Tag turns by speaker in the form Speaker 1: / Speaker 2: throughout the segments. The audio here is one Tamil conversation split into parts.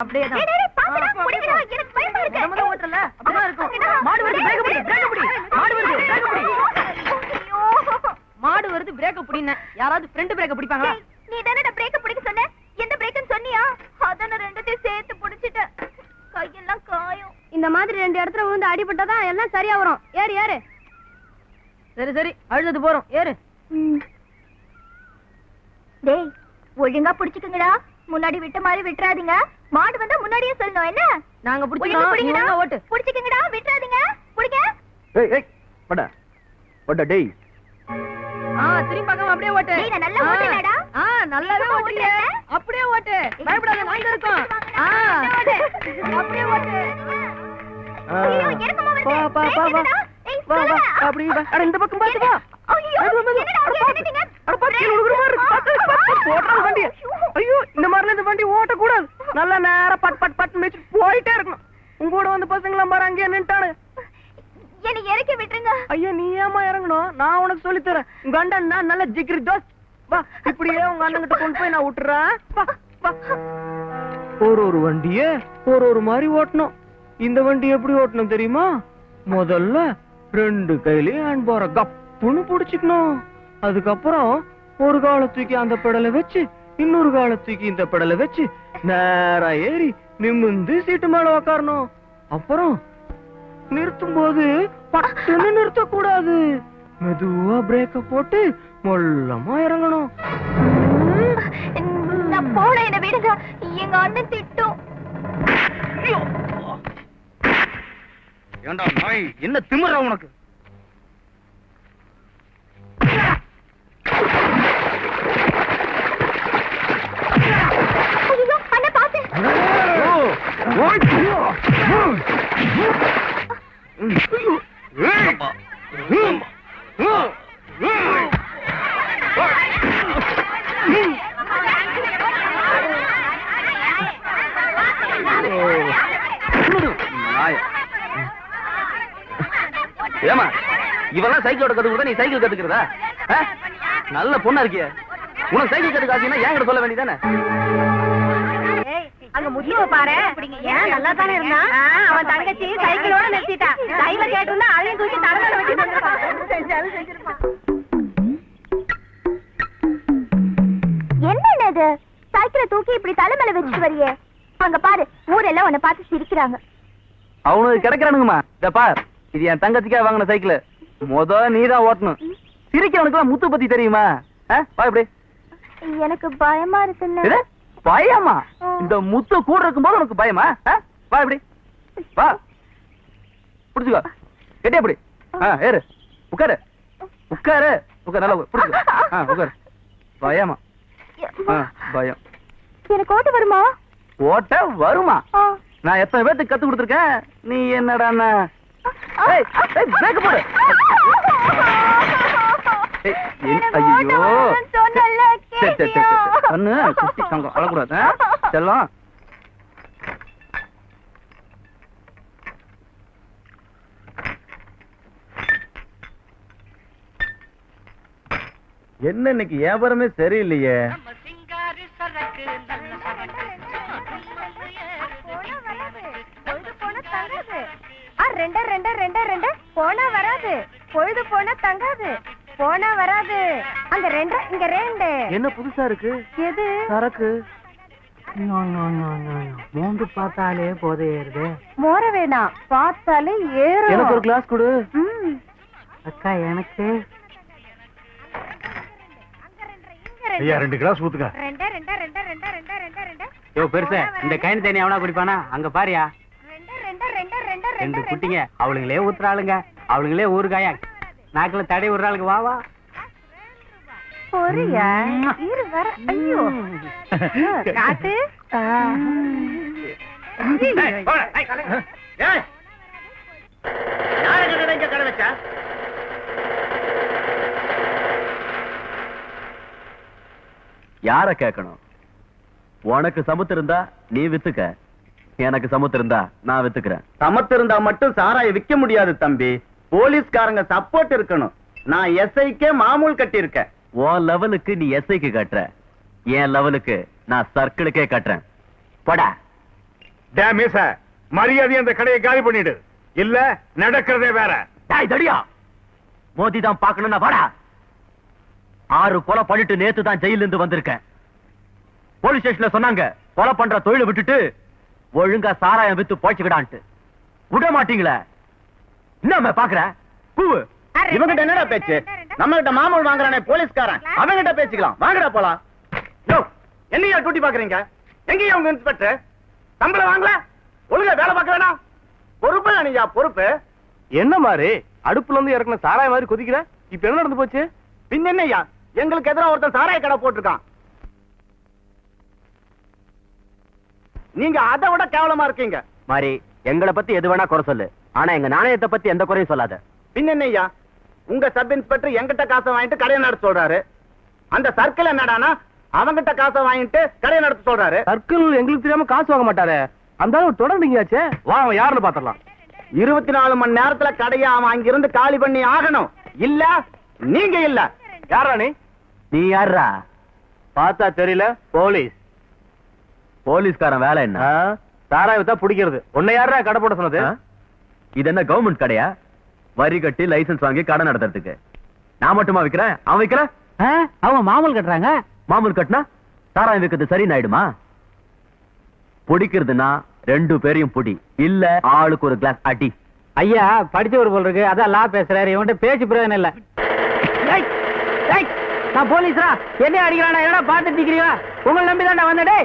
Speaker 1: அப்படியே. மாடு வருது, பிரேக்க பிடி, பிரேக்க பிடி. மாடு வருது, பிரேக்க பிடி.
Speaker 2: ஐயோ.
Speaker 1: மாடு வருது பிரேக்க பிடின்னு யாராவது ஃப்ரண்ட் பிரேக்க பிடிப்பாங்களா?
Speaker 2: நீ தானடா பிரேக்க பிடிக்க சொன்ன? எந்த பிரேக்னு சொன்னியா? அதான் ரெண்டுத்தையும் சேர்த்து பிடிச்சிட்டேன் கையெல்லாம் காயும்.
Speaker 3: இந்த மாதிரி ரெண்டு இடத்துல விழுந்து அடிபட்டாதான் எல்லாம் சரியா வரும் ஏறு ஏறு.
Speaker 1: சரி சரி. அழுது போறோம். ஏறு.
Speaker 2: டேய் ஒழுங்கா பிடிச்சுக்குங்கடா. முன்னாடி விட்ட மாதிரி விட்டுறாதீங்க. மாடு வந்தா முன்னாடியே சொல்லணும் என்ன?
Speaker 1: நாங்க நீ ஓட்டு.
Speaker 2: பிடிச்சுக்குங்கடா விட்டுறாதீங்க. பிடிங்க.
Speaker 4: ஏய் ஏய் பட பட டேய்.
Speaker 1: ஆ திரும்பி பார்க்காம அப்படியே ஓட்டு.
Speaker 2: டேய், நான் நல்லா ஓட்டுனேடா.
Speaker 1: ஆ ஓட்டுறிய.
Speaker 2: ஓட்டுறேன்.
Speaker 1: அப்படியே ஓட்டு. பயப்படாத நாங்க இருக்கோம். ஆ.
Speaker 2: அப்படியே ஓட்டு.
Speaker 4: ஆ.
Speaker 2: ஐயோ, இறக்கமா வருது.
Speaker 4: வா, வா, வா, வா.
Speaker 2: பிரேக் ஏய்,
Speaker 4: வா. அட, இந்த பக்கம் பார்த்து வா.
Speaker 2: ஐயோ,
Speaker 4: இந்த மாதிரிலாம் இந்த வண்டி ஓட்டக்கூடாது. நல்லா நேரா பட் பட் பட் மேய்ச்சி போயிட்டே இருக்கணும். உங்க கூட வந்து பசங்களாம் பாரு அங்கேயே நின்ட்டானு
Speaker 2: என்னை இறக்கி விட்டுருங்க.
Speaker 4: ஐயா நீ ஏமா இறங்கணும்? நான் உனக்கு சொல்லி தரேன். உங்க அண்ணன் நான் நல்ல ஜிகிரி தோஸ் வா இப்படியே உங்க அண்ணன் கொண்டு போய் நான் விட்டுறேன். வா வா. ஒரு ஒரு வண்டிய ஒரு ஒரு மாதிரி ஓட்டணும். இந்த வண்டி எப்படி ஓட்டணும் தெரியுமா? முதல்ல ரெண்டு கையிலயும் ஹேண்ட் பார கப்புன்னு புடிச்சுக்கணும். அதுக்கப்புறம் ஒரு காலை தூக்கி அந்த பெடலை வச்சு இன்னொரு காலை தூக்கி இந்த பெடலை வச்சு நேரா ஏறி நிமிந்து சீட்டு மேல உக்காரணும். அப்புறம் நிறுத்தும் போது பட்டுன்னு நிறுத்த கூடாது மெதுவா பிரேக்க போட்டு மொல்லமா இறங்கணும்.
Speaker 2: நான் போட என்ன விடுங்க. எங்க அண்ணன் திட்டும்.
Speaker 4: ஏண்டா நாய் என்ன திமிரா உனக்கு
Speaker 2: ஐயோ அண்ணன் பாத்து
Speaker 4: ஏமா இவெல்லாம் சைக்கிள் ஓட்ட கத்துக்கிட்ட நீ சைக்கிள் கத்துக்கிறதா? ஆ? நல்ல பொண்ணா இருக்கிய. உனக்கு சைக்கிள் கத்துக்க ஏன் கிட்ட சொல்ல வேண்டியதானே
Speaker 3: அங்க முத்துவ பாரு. ஏன் நல்லா தானே இருந்தான் அவன் தங்கச்சி சைக்கிளோட நிறுத்திட்டா. கையில கேட்டு அதையும் தூக்கி தலைமையில வச்சு
Speaker 2: என்ன இது சைக்கிளை தூக்கி இப்படி தலைமையில வச்சுட்டு வரியே? அங்க பாரு ஊரெல்லாம் உன்னை பார்த்து சிரிக்கிறாங்க.
Speaker 4: அவனுக்கு கிடைக்கிறானுங்கம்மா. இத பார். இது என் தங்கச்சிக்கா வாங்கின சைக்கிள். முத நீதான் ஓட்டணும். சிரிக்கிறவனுக்குலாம் முத்து பத்தி தெரியுமா? வா இப்படி.
Speaker 2: எனக்கு பயமா இருக்குன்னு?
Speaker 4: பயமா. இந்த முத்து கூட இருக்கும்போது உனக்கு பயமா? வா இப்படி. வா. புடிச்சுக்கோ. கெட்டியா இப்படி. ஏறு. உட்காரு. உட்காரு. உட்காரு நல்லா. புடிச்சுக்கோ. உட்காரு. பயமா. பயம்.
Speaker 2: எனக்கு ஓட்டு வருமா?
Speaker 4: ஓட்ட வருமா. நான் எத்தனை பேர்த்துக்கு கத்து கொடுத்துருக்கேன்? நீ என்னடா போடு. ஐயோ சரி சரி சரி கண்ணு குட்டி தங்கம் அழக்கூடாது? செல்லம். என்ன இன்னைக்கு வியாபாரமே சரியில்லையே?
Speaker 3: ரெண்டு ரெண்டு ரெண்டு ரெண்டு. போனா வராது. பொழுது போனா தங்காது. போனா வராது. அங்க ரெண்டு இங்க ரெண்டு.
Speaker 4: என்ன புதுசா இருக்கு?
Speaker 3: எது?
Speaker 4: சரக்கு.
Speaker 1: மூந்து பார்த்தாலே போதையேறுது
Speaker 3: மோர வேணாம் பார்த்தாலே
Speaker 4: எனக்கு ஒரு
Speaker 3: ஏறும்
Speaker 4: கிளாஸ் கொடு.
Speaker 1: அக்கா எனக்கு.
Speaker 5: ஐயா ரெண்டு கிளாஸ் ஊத்துங்க.
Speaker 3: ரெண்டு ரெண்டு ரெண்டு ரெண்டு ரெண்டு ரெண்டு ரெண்டு.
Speaker 1: யோ பெருசு இந்த கைன் தண்ணி அவனா குடிப்பானா? அங்க பாரியா.
Speaker 3: ரெண்டு ரெண்டு ரெண்டு ரெண்டு
Speaker 1: ரெண்டு
Speaker 3: ரெண்டு
Speaker 1: குட்டிங்க. அவளுங்களே ஊத்துறாளுங்க. அவளுங்களே ஊறுகாயா. நாக்குல தடை விடுறாளுங்க. வா வா.
Speaker 3: பொரியா இரு வர. ஐயோ. காட்டு.
Speaker 4: யார கேட்கணும்? உனக்கு சமத்து இருந்தா நீ வித்துக்க. எனக்கு சமத்து இருந்தா நான் வித்துக்கிறேன்.
Speaker 6: சமத்து இருந்தா மட்டும் சாராய விக்க முடியாது தம்பி. போலீஸ்காரங்க சப்போர்ட் இருக்கணும். நான் எஸ்ஐக்கே மாமூல் கட்டியிருக்கேன்.
Speaker 4: உன் லெவலுக்கு நீ எஸ்ஐக்கு கட்டுற. என் லெவலுக்கு நான் சர்க்கிளுக்கே கட்டுறேன். போடா.
Speaker 5: அந்த கடையை காலி பண்ணிடு. இல்ல நடக்கிறதே வேற.
Speaker 7: டேய் தடியா. மோதி தான் பாக்கணும்னா வாடா. ஆறு கொலை பண்ணிட்டு நேத்து தான் ஜெயில இருந்து வந்திருக்கேன். போலீஸ் ஸ்டேஷன்ல சொன்னாங்க கொலை பண்ற தொழிலை விட்டுட்டு ஒழுங்கா சாராயம் வித்து போச்சுக்கிடான்ட்டு விட மாட்டீங்களே. என்ன பாக்குற? கூவு.
Speaker 6: இவங்கிட்ட என்னடா பேச்சு? நம்ம கிட்ட மாமூல் வாங்குறானே போலீஸ்காரன். அவங்கிட்ட பேசிக்கலாம். வாங்கடா போலாம். என்னையா டூட்டி பாக்குறீங்க? எங்கேயா உங்க இன்ஸ்பெக்டர் சம்பளம் வாங்கல? ஒழுங்கா வேலை பார்க்க வேணாம். பொறுப்பு அணியா பொறுப்பு.
Speaker 8: என்ன மாதிரி அடுப்புல இருந்து இறக்குன சாராய மாதிரி கொதிக்கிற இப்ப என்ன நடந்து போச்சு?
Speaker 6: பின் என்னய்யா எங்களுக்கு எதிராக ஒருத்தன் சாராய கடை போட்டிருக்கான். நீங்க அதை விட கேவலமா இருக்கீங்க.
Speaker 7: மாதிரி எங்களை பத்தி எது வேணா குறை சொல்லு. ஆனா எங்க நாணயத்தை பத்தி எந்த குறையும் சொல்லாத.
Speaker 6: பின் என்னய்யா உங்க சப் இன்ஸ்பெக்டர் எங்கிட்ட காசை வாங்கிட்டு கடையை நடத்த சொல்றாரு. அந்த சர்க்கிள் என்னடானா அவங்கிட்ட காசை வாங்கிட்டு கடையை நடத்த சொல்றாரு.
Speaker 8: சர்க்கிள் எங்களுக்கு தெரியாம காசு வாங்க மாட்டாரே. அந்த அளவு தொடர்ந்தீங்கயாச்சே வா அவன் யாருன்னு பாத்திரலாம்
Speaker 6: இருபத்தி நாலு மணி நேரத்துல கடையை அவன் அங்கிருந்து காலி பண்ணி ஆகணும். இல்ல நீங்க இல்ல.
Speaker 8: யாரா நீ?
Speaker 7: நீ யாரா
Speaker 8: பார்த்தா தெரியல போலீஸ்.
Speaker 7: போலீஸ்காரன் வேலை என்ன?
Speaker 8: ஆ, சாராய வித்தா பிடிக்கிறது. உன்னை யாரா கடை போட சொன்னது?
Speaker 7: இது என்ன கவர்மெண்ட் கடையா? வரி கட்டி லைசென்ஸ் வாங்கி கடை நடத்துறதுக்கு. நான் மட்டுமா விக்கிறேன்? அவன் விக்கிறேன்
Speaker 1: ஆ, அவங்க மாமூல் கட்டுறாங்க.
Speaker 7: மாமூல் கட்டினா சாராயம் விக்கிறது சரி ஆயிடுமா பிடிக்கிறதுனா ரெண்டு பேரையும் புடி. இல்ல ஆளுக்கு ஒரு கிளாஸ் அடி.
Speaker 1: ஐயா படிச்சவர் போல் இருக்கு. அதான் லா பேசுறாரு. இவன்ட்ட பேச்சு பிரயோஜனம் இல்ல. நான் போலீஸ்ரா என்ன அடிக்கிறானா? என்னடா பார்த்துட்டு நிக்கிறீங்களா உங்களை நம்பி தான்டா வந்தேன்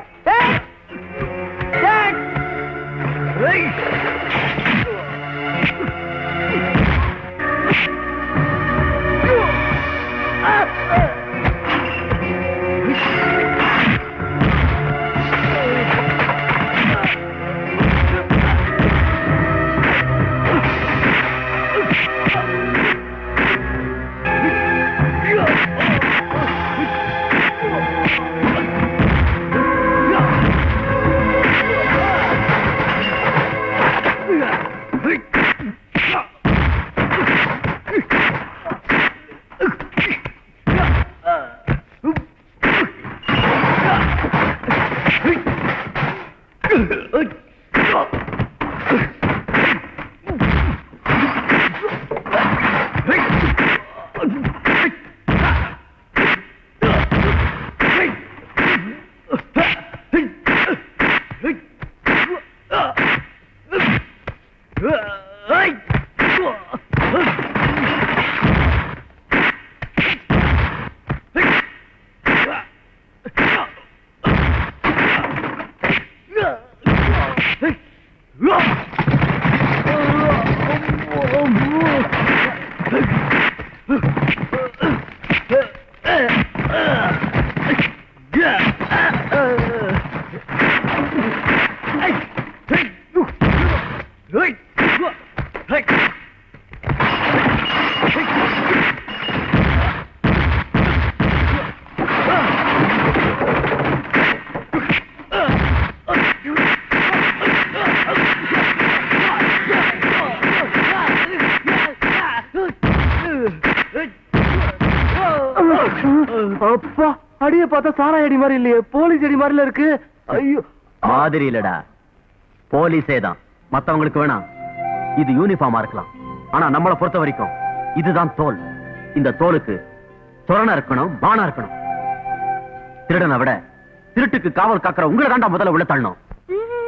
Speaker 8: அப்பா அடிய பார்த்தா சாராய் அடி மாதிரி இல்லையே போலீஸ் அடி மாதிரில இருக்கு. ஐயோ.
Speaker 7: மாதிரி இல்லடா. போலீஸே தான். மத்தவங்களுக்கு வேணாம். இது யூனிஃபார்மா இருக்கலாம். ஆனா நம்மளை பொறுத்த வரைக்கும் இதுதான் தோல். இந்த தோலுக்கு துரணா இருக்கணும் பானா இருக்கணும். திருடனை விட திருட்டுக்கு காவல் காக்கிற உங்களை தாண்டா முதல்ல உள்ள தள்ளணும்.